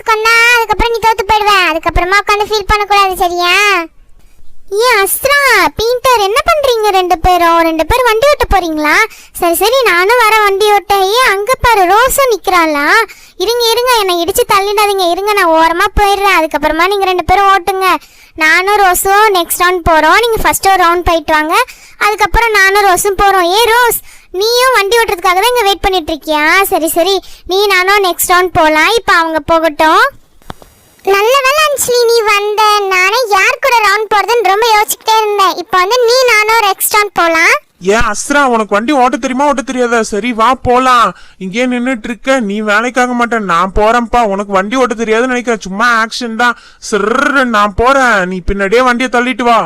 Task அதுக்கப்புறம் நீ தோத்து போயிடுவ. அதுக்கப்புறமா உட்காந்து ஃபீல் பண்ணக்கூடாது சரியா? ஏன் அஸ்ரா பீண்டர் என்ன பண்றீங்க ரெண்டு பேரும்? ரெண்டு பேரும் வண்டி ஓட்ட போறீங்களா? சரி சரி நானும் வர வண்டி ஓட்ட ஏன் அங்க பாரு ரோஸும் நிக்கிறாளா? இருங்க இருங்க என்னை இடிச்சு தள்ளிடாதீங்க. இருங்க நான் ஓரமா போயிடுறேன். அதுக்கப்புறமா நீங்க ரெண்டு பேரும் ஓட்டுங்க. நானும் ரோஸும் நெக்ஸ்ட் ரவுண்ட் போறோம். நீங்க ஃபர்ஸ்ட் ஒரு ரவுண்ட் போயிட்டு வாங்க. அதுக்கப்புறம் நானும் ரோஸும் போறோம். ஏ ரோஸ் நீயும் வண்டி ஓட்டுறதுக்காக தான் இங்க வெயிட் பண்ணிட்டு இருக்கியா சரி சரி. நீ நானும் நெக்ஸ்ட் ரவுண்ட் போலாம். இப்போ அவங்க போகட்டும். நல்ல வேலை அஞ்சலி நீ வந்த நானே யார் கூட ரவுண்ட் போறதுன்னு ரொம்ப யோசிச்சுட்டே இருந்தேன். இப்போ வந்து நீ நானும் நெக்ஸ்ட் ரவுண்ட் போலாம். ஏன் அஸ்ரா உனக்கு வண்டி ஓட்ட தெரியுமா? ஓட்ட தெரியாதா? சரி வா போலாம். இங்கே நின்னுட்டு இருக்க நீ வேலைக்காக மாட்டேன். நான் போறேன்ப்பா. உனக்கு வண்டி ஓட்ட தெரியாதுன்னு நினைக்கிறேன். சும்மா ஆக்ஷன் தான் சிறு நான் போறேன். நீ பின்னாடியே வண்டியை தள்ளிட்டு வா.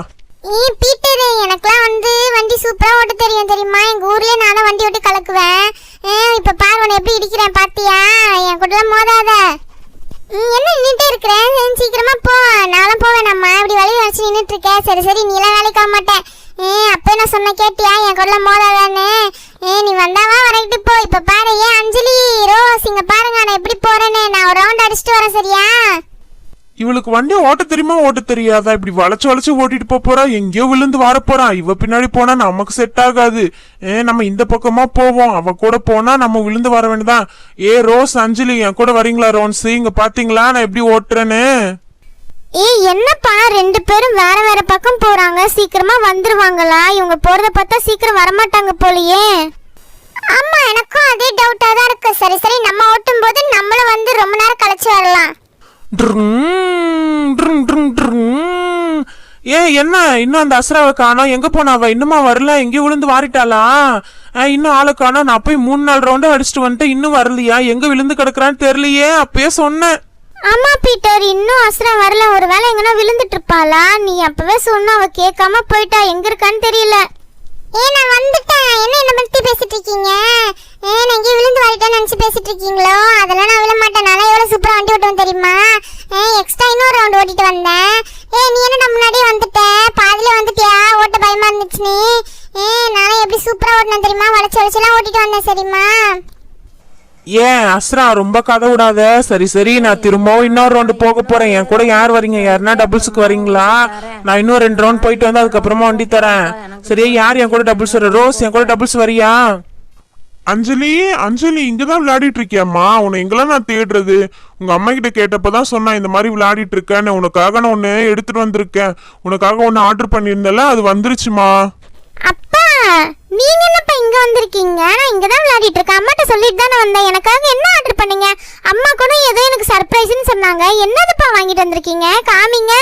எனக்குலாம் வந்து வண்டி சூப்பராக ஓட்ட தெரியும் தெரியுமா? எங்கள் ஊர்லேயே நான் நானும் வண்டி ஓட்டி கலக்குவேன். ஏ, பாரு உன்னை எப்படி இடிக்கிறேன் பார்த்தியா என் கூட மோதாத. நீ என்ன நின்றுட்டே இருக்கிறேன் சீக்கிரமாக போ. நானும் போவேன் நம்ம இப்படி வழி வச்சு நின்றுட்டு இருக்கேன் சரி சரி நீ எல்லாம் வேலைக்கு ஆக மாட்டேன். ஏ அப்போ நான் சொன்ன கேட்டியா? என் கூட மோதாதானே ஏ நீ வந்தாவா வரைக்கிட்டு போ. இப்போ பாரு ஏன் அஞ்சலி ரோஸ் இங்க பாருங்க நான் எப்படி போறேன்னு நான் ஒரு ரவுண்ட் அடிச்சுட்டு வரேன் சரியா இவளுக்கு வண்டி ஓட்ட தெரியுமா? ஓட்ட தெரியாதா? இப்படி வளைச்சு வளைச்சு ஓட்டிட்டு போக போறா? எங்கேயோ விழுந்து வர போறா. இவ பின்னாடி போனா நமக்கு செட் ஆகாது. ஏ நம்ம இந்த பக்கமா போவோம். அவ கூட போனா நம்ம விழுந்து வர வேண்டியதான் ஏ ரோஸ் அஞ்சலி என் கூட வரீங்களா ரோன்ஸ்? இங்க பாத்தீங்களா? நான் எப்படி ஓட்டுறேன்னு? ஏய் என்னப்பா? ரெண்டு பேரும் வேற வேற பக்கம் போறாங்க. சீக்கிரமா வந்துருவாங்களா? இவங்க போறத பார்த்தா சீக்கிரம் வரமாட்டாங்க போலயே. ஆமா எனக்கும் அதே டவுட்டா தான் இருக்கு. சரி சரி நம்ம ஓட்டும் போது நம்மளும் வந்து ரொம்ப நேரம் கழிச்சு வரலாம். ட்ருங், ட்ருங், ட்ருங், ஏ என்ன? இன்னும் அந்த அஸ்ராவை காணோம். எங்க போனா இன்னுமா வரல? எங்கேயும் விழுந்து வாரிட்டாளா? இன்னும் ஆளை காணோம். நான் போய் மூணு நாலு ரவுண்டு அடிச்சுட்டு வந்துட்டு இன்னும் வரலையா? எங்க விழுந்து கிடக்குறான்னு தெரியலையே. அப்பயே சொன்னேன். ஆமா பீட்டர். இன்னும் அசுரா வரல. ஒருவேளை எங்கன்னா விழுந்துட்டு இருப்பாளா? நீ அப்பவே சொன்ன அவ கேட்காம போயிட்டா. எங்க இருக்கான்னு தெரியல. ஏ நான் வந்துட்டேன். என்ன என்ன பத்தி பேசிட்டு இருக்கீங்க ஏ நான் இங்கே விழுந்து வரட்டேன்னு நினைச்சு பேசிட்டு இருக்கீங்களோ அதெல்லாம் நான் விழ மாட்டேன் நான் எவ்வளவு சூப்பரா வண்டி ஓட்டுவேன் தெரியுமா? ஏ எக்ஸ்ட்ரா இன்னொரு ரவுண்ட் ஓட்டிட்டு வந்தேன். ஏ நீ என்ன நம்ம முன்னாடியே வந்துட்ட? பாதியில வந்துட்டியா? ஓட்ட பயமா இருந்துச்சு நீ. ஏ நானும் எப்படி சூப்பரா ஓட்டினேன் தெரியுமா? வளைச்சு வளைச்சுலாம் ஓட்டிட்டு வந்தேன் சரிம்மா ஏன் அஸ்ரா ரொம்ப கதை விடாத சரி சரி நான் திரும்பவும் இன்னொரு ரவுண்டு போக போறேன். என் கூட யார் வரீங்க? யாருன்னா டபுள்ஸுக்கு வரீங்களா? நான் இன்னும் ரெண்டு ரவுண்ட் போயிட்டு வந்து அதுக்கப்புறமா வண்டி தரேன். சரியா? யார் என் கூட டபுள்ஸ் வர? ரோஸ் என் கூட டபுள்ஸ் வரியா? அஞ்சலி அஞ்சலி இங்கதான் விளையாடிட்டு இருக்கியாம்மா. உன்னை எங்கெல்லாம் நான் தேடுறது? உங்க அம்மா கிட்ட கேட்டப்பதான் சொன்னா இந்த மாதிரி விளையாடிட்டு இருக்கேன்னு. உனக்காக நான் ஒன்னு எடுத்துட்டு வந்திருக்கேன். உனக்காக ஒன்னு ஆர்டர் பண்ணியிருந்தேன்ல அது வந்துருச்சுமா? நீங்க என்னப்பா இங்க வந்திருக்கீங்க? நான் இங்க தான் விளையாடிட்டு இருக்கேன் அம்மாட்ட சொல்லிட்டு தானே வந்தேன். எனக்காக என்ன ஆர்டர் பண்ணீங்க? அம்மா கூட ஏதோ எனக்கு சர்ப்ரைஸ்னு சொன்னாங்க. என்னதுப்பா வாங்கிட்டு வந்திருக்கீங்க? காமிங்க.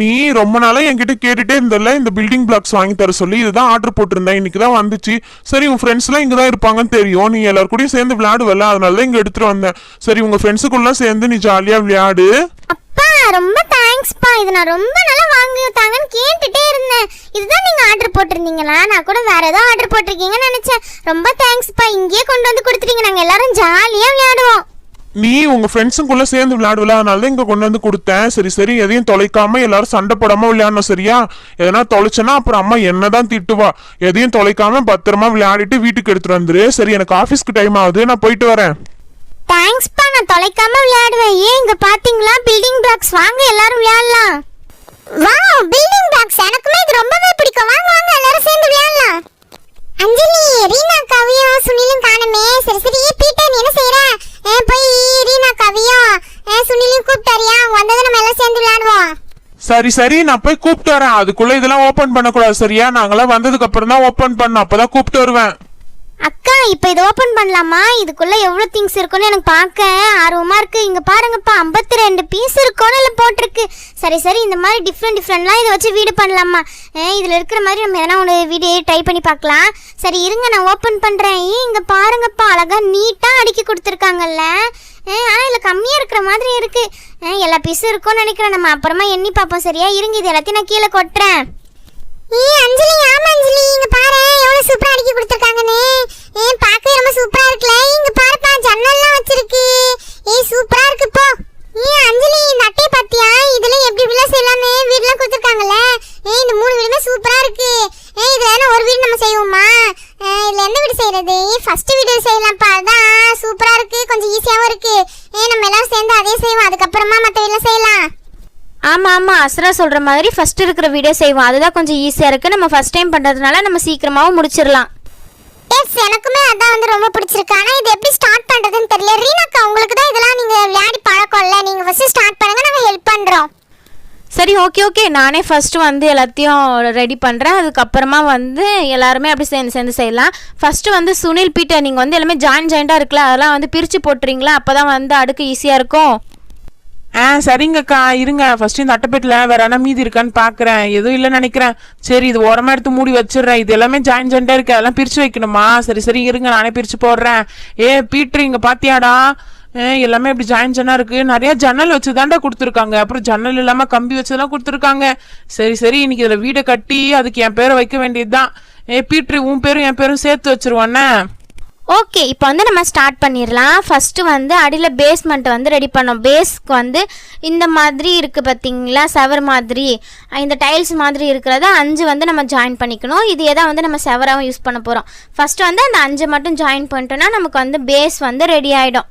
நீ ரொம்ப நாளா என்கிட்ட கேட்டுட்டே இருந்தல இந்த பில்டிங் பிளாக்ஸ் வாங்கி தர சொல்லி இதுதான் ஆர்டர் போட்டிருந்தேன். இன்னைக்கு தான் வந்துச்சு. சரி உன் ஃப்ரெண்ட்ஸ் எல்லாம் இங்க தான் இருப்பாங்கன்னு தெரியும். நீ எல்லாரும் கூடயும் சேர்ந்து விளையாடுவல அதனால தான் இங்க எடுத்துட்டு வந்தேன். சரி உங்க ஃப்ரெண்ட்ஸுக்குள்ள சேர்ந்து நீ ஜாலியா விளையாடு. அப்பா ரொம்ப தேங்க்ஸ்ப்பா இது நான் ரொம்ப நல்லா வாங்கி தாங்கன்னு கேட்டுட்டே இருந்தேன். இதுதான் நீங்கள் ஆர்டர் போட்டிருந்தீங்களா? நான் கூட வேற ஏதோ ஆர்டர் போட்டிருக்கீங்கன்னு நினச்சேன். ரொம்ப தேங்க்ஸ்ப்பா இங்கேயே கொண்டு வந்து கொடுத்துட்டீங்க. நாங்கள் எல்லாரும் ஜாலியாக விளையாடுவோம். நீ உங்க ஃப்ரெண்ட்ஸுக்குள்ள சேர்ந்து விளையாடுவல. அதனால தான் இங்க கொண்டு வந்து கொடுத்தேன். சரி சரி. எதையும் தொலைக்காம எல்லாரும் சண்டை போடாம விளையாடணும் சரியா? எதனா தொலைச்சனா அப்புறம் அம்மா என்னதான் திட்டுவா. எதையும் தொலைக்காம பத்திரமா விளையாடிட்டு வீட்டுக்கு எடுத்துட்டு வந்துரு. சரி எனக்கு ஆபீஸ்க்கு டைம் ஆகுது. நான் போயிட்டு வரேன். தேங்க்ஸ்ப்பா நான் தொலைக்காம விளையாடுவேன். ஏன் இங்க பாத்தீங்களா? பில்டிங் பிளாக்ஸ் வாங்க எல்லாரும் விளையாடலாம். வாவ் பில்டிங் பிளாக்ஸ் எனக்குமே இது ரொம்பவே பிடிக்கும். வாங்க வாங்க எல்லாரும் சேர்ந்து விளையாடலாம். அஞ்சலி ரீனா கவியும் சுனிலும் காணமே. சரி சரி. பீட்டர் நீ என்ன செய்யற போய் ரீனா கவியும் சுனிலும் கூப்பிட்டாரியா வந்ததும் நம்ம எல்லாம் சேர்ந்து விளையாடுவோம். சரி சரி. நான் போய் கூப்பிட்டு வரேன். அதுக்குள்ள இதெல்லாம் ஓபன் பண்ணக்கூடாது சரியா? நாங்களாம் வந்ததுக்கு அப்புறம் தான் ஓபன் பண்ணோம் அப்பதான் கூப்பிட்டு வருவேன். அக்கா இப்போ இது ஓப்பன் பண்ணலாமா? இதுக்குள்ளே எவ்வளோ திங்ஸ் இருக்குன்னு எனக்கு பார்க்க ஆர்வமாக இருக்குது இங்கே பாருங்கப்பா 52 ரெண்டு பீஸ் இருக்கும்னு இல்லை போட்டிருக்கு. சரி சரி இந்த மாதிரி டிஃப்ரெண்ட் டிஃப்ரெண்ட்லாம் இதை வச்சு வீடு பண்ணலாமா? இதில் இருக்கிற மாதிரி நம்ம எதனா ஒன்று வீடு ட்ரை பண்ணி பார்க்கலாம். சரி இருங்க நான் ஓப்பன் பண்ணுறேன் இங்கே பாருங்கப்பா அழகாக நீட்டாக அடுக்கி கொடுத்துருக்காங்கல்ல. ஏ, ஆனா கம்மியாக இருக்கிற மாதிரி இருக்குது எல்லா பீஸும் இருக்கும்னு நினைக்கிறேன். நம்ம அப்புறமா எண்ணி பார்ப்போம். சரியா? இருங்க இது எல்லாத்தையும் நான் கீழே கொட்டுறேன். ஏ அஞ்சலி ஆமா அஞ்சலி இங்க பாரு எவ்வளவு சூப்பரா அடிக்கி கொடுத்துருக்காங்கன்னு. ஏ பார்க்கவே ரொம்ப சூப்பரா இருக்குல இங்க பாருப்பா ஜன்னல்லாம் வச்சிருக்கு. ஏ சூப்பரா இருக்கு போ. ஏ அஞ்சலி இந்த அட்டை பாத்தியா? இதுல எப்படி இப்படிலாம் செய்யலாமே? வீடுலாம் கொடுத்துருக்காங்கல்ல. ஏ இந்த மூணு வீடுமே சூப்பரா இருக்கு. ஏ இதுல என்ன ஒரு வீடு நம்ம செய்வோமா? இதுல எந்த வீடு செய்யறது? ஃபர்ஸ்ட் வீடு செய்யலாம்ப்பா. அதான் சூப்பரா இருக்கு. கொஞ்சம் ஈஸியாவும் இருக்கு. ஏ நம்ம எல்லாரும் சேர்ந்து அதே செய்வோம். அதுக்கப்புறமா மத்த ஆமாம் அஸ்ரா சொல்கிற மாதிரி ஃபஸ்ட் இருக்கிற வீடியோ செய்வோம். அதுதான் கொஞ்சம் ஈஸியாக இருக்குது நம்ம ஃபஸ்ட் டைம் பண்ணுறதுனால நம்ம சீக்கிரமாகவும் முடிச்சிடலாம். எஸ் எனக்குமே அதான் வந்து ரொம்ப பிடிச்சிருக்கு. ஆனா இது எப்படி ஸ்டார்ட் பண்றதுன்னு தெரியல. ரீனாக்கா உங்களுக்கு தான் இதெல்லாம் நீங்க விளையாடி பழக்கம் இல்ல. நீங்க ஃபர்ஸ்ட் ஸ்டார்ட் பண்ணுங்க. நாங்க ஹெல்ப் பண்றோம். சரி ஓகே ஓகே நானே ஃபஸ்ட்டு வந்து எல்லாத்தையும் ரெடி பண்ணுறேன் அதுக்கப்புறமா வந்து எல்லாருமே அப்படி சேர்ந்து சேர்ந்து செய்யலாம். ஃபஸ்ட்டு வந்து சுனில் பீட்டர். நீங்கள் வந்து எல்லாமே ஜாயின் ஜாயிண்டாக இருக்குல்ல? அதெல்லாம் வந்து பிரித்து போட்டுறீங்களா? அப்போ தான் வந்து அடுக்கு ஈஸியாக இருக்கும். ஆ சரிங்கக்கா இருங்க. ஃபர்ஸ்ட் இந்த அட்டைப்பேட்டில் வேற என்ன மீதி இருக்கான்னு பார்க்குறேன் எதுவும் இல்லைன்னு நினைக்கிறேன். சரி இது ஓரமாக எடுத்து மூடி வச்சிடுறேன். இது எல்லாமே ஜாயின் ஜாயிண்டாக இருக்குது அதெல்லாம் பிரித்து வைக்கணுமா? சரி சரி இருங்க. நானே பிரித்து போடுறேன். ஏ பீட்ரு இங்கே பார்த்தியாடா ஏ, எல்லாமே இப்படி ஜாயின் ஜானா இருக்கு. நிறைய ஜன்னல் வச்சு தாண்டா கொடுத்துருக்காங்க. அப்புறம் ஜன்னல் இல்லாம கம்பி வச்சுதான் கொடுத்துருக்காங்க. சரி சரி இன்னைக்கு இதுல வீடை கட்டி அதுக்கு என் பேரை வைக்க வேண்டியதுதான். ஏ பீட்ரு உன் பேரும் என் பேரும் சேர்த்து வச்சிருவானே ஓகே இப்போ வந்து நம்ம ஸ்டார்ட் பண்ணிடலாம். ஃபஸ்ட்டு வந்து அடியில் பேஸ்மெண்ட்டை வந்து ரெடி பண்ணோம். பேஸ்க்கு வந்து இந்த மாதிரி இருக்குது பார்த்தீங்களா செவர் மாதிரி. இந்த டைல்ஸ் மாதிரி இருக்கிறத அஞ்சு வந்து நம்ம ஜாயின் பண்ணிக்கணும். இது எதாவது வந்து நம்ம செவராகவும் யூஸ் பண்ண போகிறோம் ஃபஸ்ட்டு வந்து அந்த அஞ்சு மட்டும் ஜாயின் பண்ணிட்டோன்னா நமக்கு வந்து பேஸ் வந்து ரெடி ஆகிடும்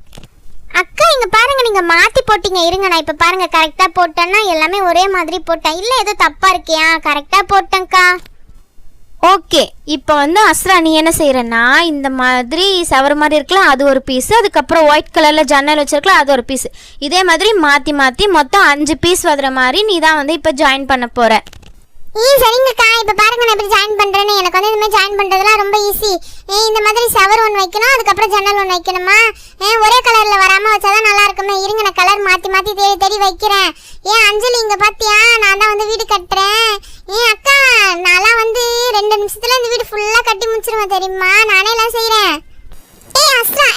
அக்கா இங்க பாருங்க நீங்க மாத்தி போட்டீங்க. இருங்க நான் இப்ப பாருங்க கரெக்டா போட்டேன்னா எல்லாமே ஒரே மாதிரி போட்டேன். இல்ல ஏதோ தப்பா இருக்கியா? கரெக்டா போட்டேன்க்கா. ஓகே இப்போ வந்து அஸ்ரா நீ என்ன செய்கிறன்னா இந்த மாதிரி செவர் மாதிரி இருக்குல்ல அது ஒரு பீஸ் அதுக்கப்புறம் ஒயிட் கலரில் ஜன்னல் வச்சுருக்கல அது ஒரு பீஸ் இதே மாதிரி மாற்றி மாற்றி மொத்தம் அஞ்சு பீஸ் வர மாதிரி நீ தான் வந்து இப்போ ஜாயின் பண்ண போகிற ஈ சரிங்கக்கா. இப்போ பாருங்க நான் எப்படி ஜாயின் பண்ணுறேன்னு எனக்கு வந்து இந்த மாதிரி ஜாயின் பண்ணுறதுலாம் ரொம்ப ஈஸி இந்த மாதிரி ஷவர் ஒன்று வைக்கணும் அதுக்கப்புறம் ஜன்னல் ஒன்று வைக்கணுமா? ஏ, ஒரே கலரில் வராமல் வச்சா தான் நல்லா இருக்குமே. இருங்க நான் கலர் மாற்றி மாற்றி தேடி தேடி வைக்கிறேன். ஏன் அஞ்சலி இங்கே பார்த்தியா நான் தான் வந்து வீடு கட்டுறேன். ஏன் அக்கா நான்லாம் வந்து ரெண்டு நிமிஷத்துல இந்த வீடு ஃபுல்லாக கட்டி முடிச்சிருவேன் தெரியுமா? நானே எல்லாம் செய்கிறேன் ஏய் அஸ்ரா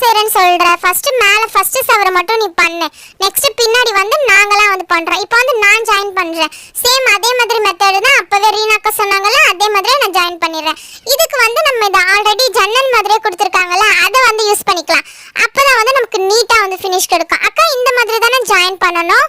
செய்யறேன்னு சொல்ற. ஃபர்ஸ்ட் மேல ஃபர்ஸ்ட் சவரை மட்டும் நீ பண்ணு. நெக்ஸ்ட் பின்னாடி வந்து நாங்கலாம் வந்து பண்றோம். இப்போ வந்து நான் ஜாயின் பண்றேன். சேம் அதே மாதிரி மெத்தட் தான் அப்பவே ரீனாக்கா சொன்னாங்கல்ல அதே மாதிரி நான் ஜாயின் பண்ணிடுறேன். இதுக்கு வந்து நம்ம இதை ஆல்ரெடி ஜன்னல் மாதிரியே கொடுத்துருக்காங்கல்ல அதை வந்து யூஸ் பண்ணிக்கலாம். அப்பதான் வந்து நமக்கு நீட்டா வந்து ஃபினிஷ் கிடைக்கும். அக்கா இந்த மாதிரி தானே ஜாயின் பண்ணணும்?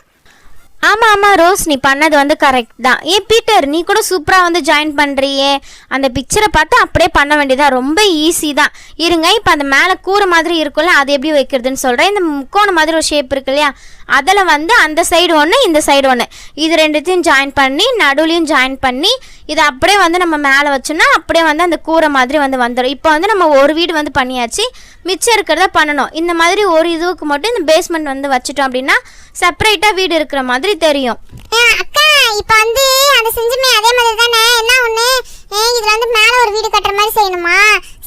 ஆமாம் ஆமாம் ரோஸ் நீ பண்ணது வந்து கரெக்ட் தான். ஏ பீட்டர் நீ கூட சூப்பராக வந்து ஜாயின் பண்ணுறியே அந்த பிக்சரை பார்த்து அப்படியே பண்ண வேண்டியதாக ரொம்ப ஈஸி தான். இருங்க இப்போ அந்த மேலே கூரை மாதிரி இருக்கும்ல அது எப்படி வைக்கிறதுன்னு சொல்கிறேன் இந்த முக்கோணம் மாதிரி ஒரு ஷேப் இருக்கு இல்லையா? அதில் வந்து அந்த சைடு ஒன்று இந்த சைடு ஒன்று இது ரெண்டுத்தையும் ஜாயின் பண்ணி நடுவுலையும் ஜாயின் பண்ணி இதை அப்படியே வந்து நம்ம மேலே வச்சோம்னா அப்படியே வந்து அந்த கூரை மாதிரி வந்து வந்துடும் இப்போ வந்து நம்ம ஒரு வீடு வந்து பண்ணியாச்சு. மிச்சம் இருக்கிறத பண்ணணும். இந்த மாதிரி ஒரு இதுவுக்கு மட்டும் இந்த பேஸ்மெண்ட் வந்து வச்சுட்டோம் அப்படின்னா செப்பரேட்டாக வீடு இருக்கிற மாதிரி தெரியும். அக்கா இப்போ வந்து அதை செஞ்சுமே அதே மாதிரி தானே? என்ன ஒன்று இதில் வந்து மேலே ஒரு வீடு கட்டுற மாதிரி செய்யணுமா?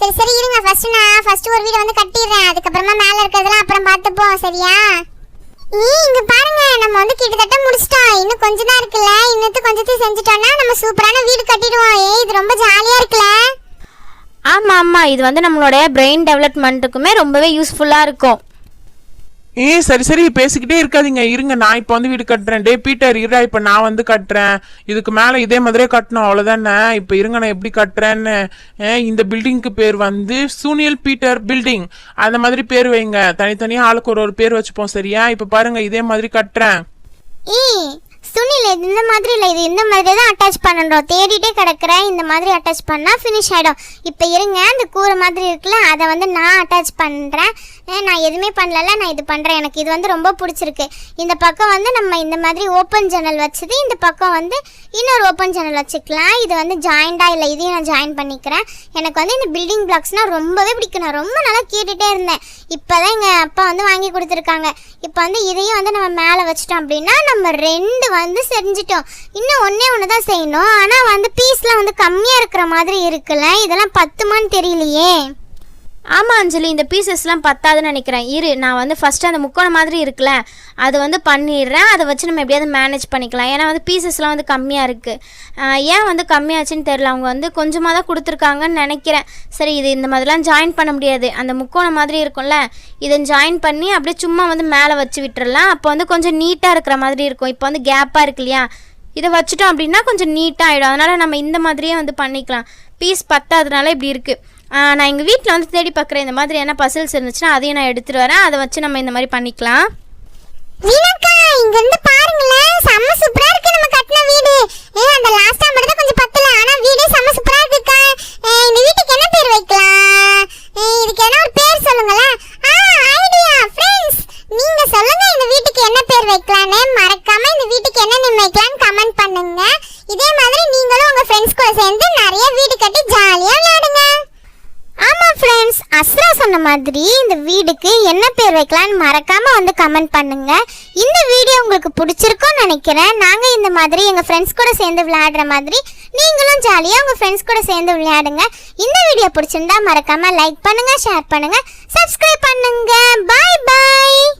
சரி சரி இருங்க. ஃபர்ஸ்ட் நான் ஃபர்ஸ்ட் ஒரு வீடு வந்து கட்டிடுறேன். அதுக்கப்புறமா மேலே இருக்கிறதெல்லாம் அப்புறம் பார்த்துப்போம் சரியா ஈ இங்க பாருங்க நம்ம வந்து கிட்டத்தட்ட முடிச்சிட்டோம் இன்னும் கொஞ்சம் தான் இருக்குல்ல? இன்னத்து கொஞ்சத்தையும் செஞ்சுட்டோம்னா நம்ம சூப்பரான வீடு கட்டிடுவோம். ஏய் இது ரொம்ப ஜாலியா இருக்குல்ல? ஆமாம் ஆமாம் இது வந்து நம்மளுடைய பிரெயின் டெவலப்மெண்ட்டுக்குமே ரொம்பவே யூஸ்ஃபுல்லாக இருக்கும். ஏ சரி சரி. பேசிக்கிட்டே இருக்காதீங்க. இருங்க நான் இப்போ வந்து வீடு கட்டுறேன். டே பீட்டர் இருடா இப்போ நான் வந்து கட்டுறேன். இதுக்கு மேலே இதே மாதிரியே கட்டணும். அவ்வளோதானே இப்போ இருங்க நான் எப்படி கட்டுறேன்னு. ஏ, இந்த பில்டிங்க்கு பேர் வந்து சூனியல் பீட்டர் பில்டிங் அந்த மாதிரி பேர் வைங்க. தனித்தனியாக ஆளுக்கு ஒரு ஒரு பேர் வச்சுப்போம் சரியா? இப்போ பாருங்க இதே மாதிரி கட்டுறேன். துணியில் சுனில் இது இந்த மாதிரி இல்லை இது இந்த மாதிரி தான் அட்டாச் பண்ணணும். தேடிட்டே கிடக்கிறேன் இந்த மாதிரி அட்டாச் பண்ணால் ஃபினிஷ் ஆகிடும் இப்போ இருங்க அந்த கூரை மாதிரி இருக்குல்ல அதை வந்து நான் அட்டாச் பண்ணுறேன் நான் எதுவுமே பண்ணல நான் இது பண்ணுறேன் எனக்கு இது வந்து ரொம்ப பிடிச்சிருக்கு. இந்த பக்கம் வந்து நம்ம இந்த மாதிரி ஓப்பன் ஜன்னல் வச்சது இந்த பக்கம் வந்து இன்னொரு ஓப்பன் ஜன்னல் வச்சுக்கலாம். இது வந்து ஜாயிண்டாக இல்லை இதையும் நான் ஜாயின் பண்ணிக்கிறேன். எனக்கு வந்து இந்த பில்டிங் பிளாக்ஸ்னால் ரொம்பவே பிடிக்கும். நான் ரொம்ப நல்லா கேட்டுகிட்டே இருந்தேன். இப்போ தான் எங்கள் அப்பா வந்து வாங்கி கொடுத்துருக்காங்க. இப்போ வந்து இதையும் வந்து நம்ம மேலே வச்சிட்டோம் அப்படின்னா நம்ம ரெண்டு வந்து செஞ்சிட்டோம். இன்னும் ஒன்றே ஒன்று தான் செய்யணும். ஆனால் வந்து பீஸ்லாம் வந்து கம்மியாக இருக்கிற மாதிரி இருக்குல்ல? இதெல்லாம் பத்துமான்னு தெரியலையே. ஆமாம் அஞ்சலி இந்த பீசஸ்லாம் பத்தாதுன்னு நினைக்கிறேன். இரு நான் வந்து ஃபஸ்ட்டு அந்த முக்கோணம் மாதிரி இருக்குல்ல அது வந்து பண்ணிடுறேன். அதை வச்சு நம்ம எப்படியாவது மேனேஜ் பண்ணிக்கலாம். ஏன்னா வந்து பீசஸ்லாம் வந்து கம்மியாக இருக்குது ஏன் வந்து கம்மியாச்சுன்னு தெரில அவங்க வந்து கொஞ்சமாக தான் கொடுத்துருக்காங்கன்னு நினைக்கிறேன். சரி இது இந்த மாதிரிலாம் ஜாயின் பண்ண முடியாது. அந்த முக்கோணம் மாதிரி இருக்கும்ல இதை ஜாயின் பண்ணி அப்படியே சும்மா வந்து மேலே வச்சு விட்டுறலாம். அப்போ வந்து கொஞ்சம் நீட்டாக இருக்கிற மாதிரி இருக்கும். இப்போ வந்து கேப்பாக இருக்கு இல்லையா? இதை வச்சுட்டோம் அப்படின்னா கொஞ்சம் நீட்டாக ஆகிடும் அதனால் நம்ம இந்த மாதிரியே வந்து பண்ணிக்கலாம். பீஸ் பத்தாதனால இப்படி இருக்குது நான் எங்கள் வீட்டில் வந்து தேடி பார்க்குறேன் இந்த மாதிரி என்ன பசில்ஸ் இருந்துச்சுன்னா அதையும் நான் எடுத்துகிட்டு வரேன். அதை வச்சு நம்ம இந்த மாதிரி பண்ணிக்கலாம். இங்க இருந்து பாருங்களேன். செம்ம சூப்பரா இருக்கு நம்ம கட்டின வீடு. ஏ அந்த லாஸ்டா மட்டும் தான் கொஞ்சம் பத்தல ஆனா வீடே செம்ம சூப்பரா இருக்குக்கா ஏ, இந்த வீட்டுக்கு என்ன பேர் வைக்கலாம் ஏ, இதுக்கு என்ன ஒரு பேர் சொல்லுங்களேன் ஆ ஐடியா ஃப்ரெண்ட்ஸ் நீங்க சொல்லுங்க இந்த வீட்டுக்கு என்ன பேர் வைக்கலாம்னு மறக்காம இந்த வீட்டுக்கு என்ன இதே மாதிரி நீங்களும் உங்க ஃப்ரெண்ட்ஸ் கூட சேர்ந்து நிறைய வீடு கட்டி ஜாலியா விளையாடுங்க ஆமா ஃப்ரெண்ட்ஸ் அஸ்ரா சொன்ன மாதிரி இந்த வீடுக்கு என்ன பேர் வைக்கலாம்னு மறக்காம வந்து கமெண்ட் பண்ணுங்க. இந்த வீடியோ உங்களுக்கு பிடிச்சிருக்கும்னு நினைக்கிறேன். நாங்க இந்த மாதிரி எங்க ஃப்ரெண்ட்ஸ் கூட சேர்ந்து விளையாடுற மாதிரி நீங்களும் ஜாலியா உங்க ஃப்ரெண்ட்ஸ் கூட சேர்ந்து விளையாடுங்க. இந்த வீடியோ பிடிச்சிருந்தா மறக்காம லைக் பண்ணுங்க ஷேர் பண்ணுங்க. சப்ஸ்கிரைப் பண்ணுங்க. பாய் பாய்